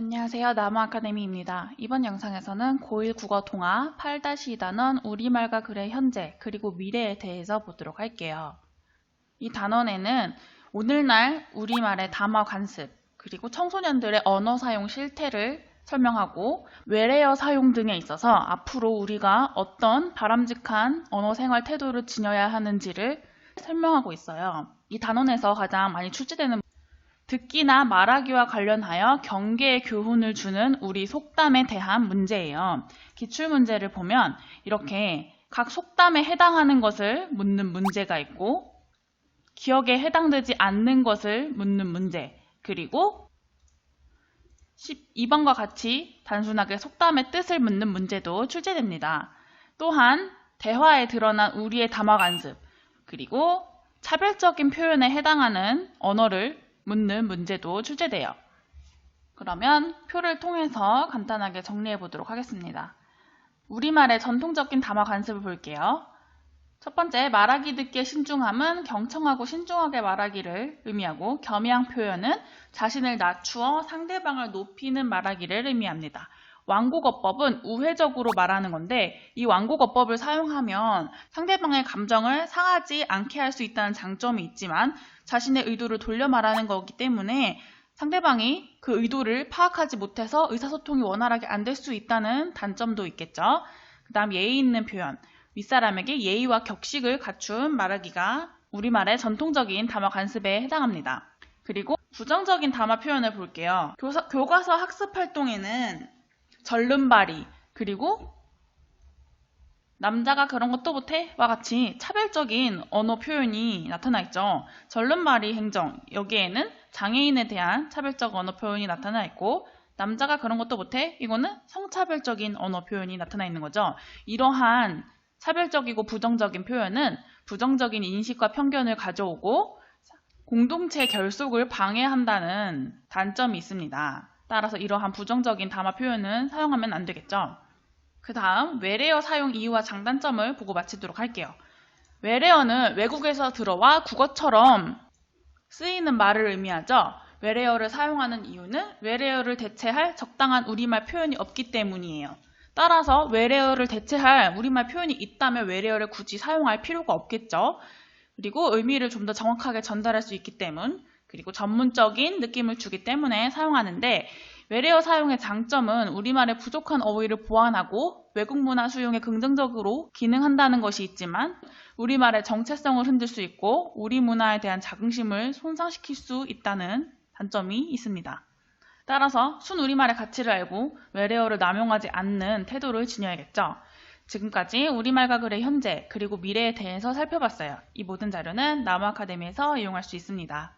안녕하세요. 나무 아카데미입니다. 이번 영상에서는 고1 국어 동화 8-2 단원 우리말과 글의 현재 그리고 미래에 대해서 보도록 할게요. 이 단원에는 오늘날 우리말의 담화 관습 그리고 청소년들의 언어 사용 실태를 설명하고 외래어 사용 등에 있어서 앞으로 우리가 어떤 바람직한 언어 생활 태도를 지녀야 하는지를 설명하고 있어요. 이 단원에서 가장 많이 출제되는 듣기나 말하기와 관련하여 경계의 교훈을 주는 우리 속담에 대한 문제예요. 기출문제를 보면 이렇게 각 속담에 해당하는 것을 묻는 문제가 있고 기억에 해당되지 않는 것을 묻는 문제 그리고 12번과 같이 단순하게 속담의 뜻을 묻는 문제도 출제됩니다. 또한 대화에 드러난 우리의 담화 관습 그리고 차별적인 표현에 해당하는 언어를 묻는 문제도 출제돼요. 그러면 표를 통해서 간단하게 정리해 보도록 하겠습니다. 우리말의 전통적인 담화 관습을 볼게요. 첫 번째, 말하기 듣기의 신중함은 경청하고 신중하게 말하기를 의미하고 겸양 표현은 자신을 낮추어 상대방을 높이는 말하기를 의미합니다. 완곡어법은 우회적으로 말하는 건데 이 완곡어법을 사용하면 상대방의 감정을 상하지 않게 할 수 있다는 장점이 있지만 자신의 의도를 돌려 말하는 거기 때문에 상대방이 그 의도를 파악하지 못해서 의사소통이 원활하게 안 될 수 있다는 단점도 있겠죠. 그 다음 예의 있는 표현. 윗사람에게 예의와 격식을 갖춘 말하기가 우리말의 전통적인 담화 관습에 해당합니다. 그리고 부정적인 담화 표현을 볼게요. 교사, 교과서 학습 활동에는 절름발이 그리고 남자가 그런 것도 못해 와 같이 차별적인 언어 표현이 나타나 있죠. 절름발이 행정 여기에는 장애인에 대한 차별적 언어 표현이 나타나 있고 남자가 그런 것도 못해 이거는 성차별적인 언어 표현이 나타나 있는 거죠. 이러한 차별적이고 부정적인 표현은 부정적인 인식과 편견을 가져오고 공동체 결속을 방해한다는 단점이 있습니다. 따라서 이러한 부정적인 담화 표현은 사용하면 안 되겠죠. 그 다음 외래어 사용 이유와 장단점을 보고 마치도록 할게요. 외래어는 외국에서 들어와 국어처럼 쓰이는 말을 의미하죠. 외래어를 사용하는 이유는 외래어를 대체할 적당한 우리말 표현이 없기 때문이에요. 따라서 외래어를 대체할 우리말 표현이 있다면 외래어를 굳이 사용할 필요가 없겠죠. 그리고 의미를 좀 더 정확하게 전달할 수 있기 때문 그리고 전문적인 느낌을 주기 때문에 사용하는데 외래어 사용의 장점은 우리말의 부족한 어휘를 보완하고 외국 문화 수용에 긍정적으로 기능한다는 것이 있지만 우리말의 정체성을 흔들 수 있고 우리 문화에 대한 자긍심을 손상시킬 수 있다는 단점이 있습니다. 따라서 순우리말의 가치를 알고 외래어를 남용하지 않는 태도를 지녀야겠죠. 지금까지 우리말과 글의 현재 그리고 미래에 대해서 살펴봤어요. 이 모든 자료는 나무 아카데미에서 이용할 수 있습니다.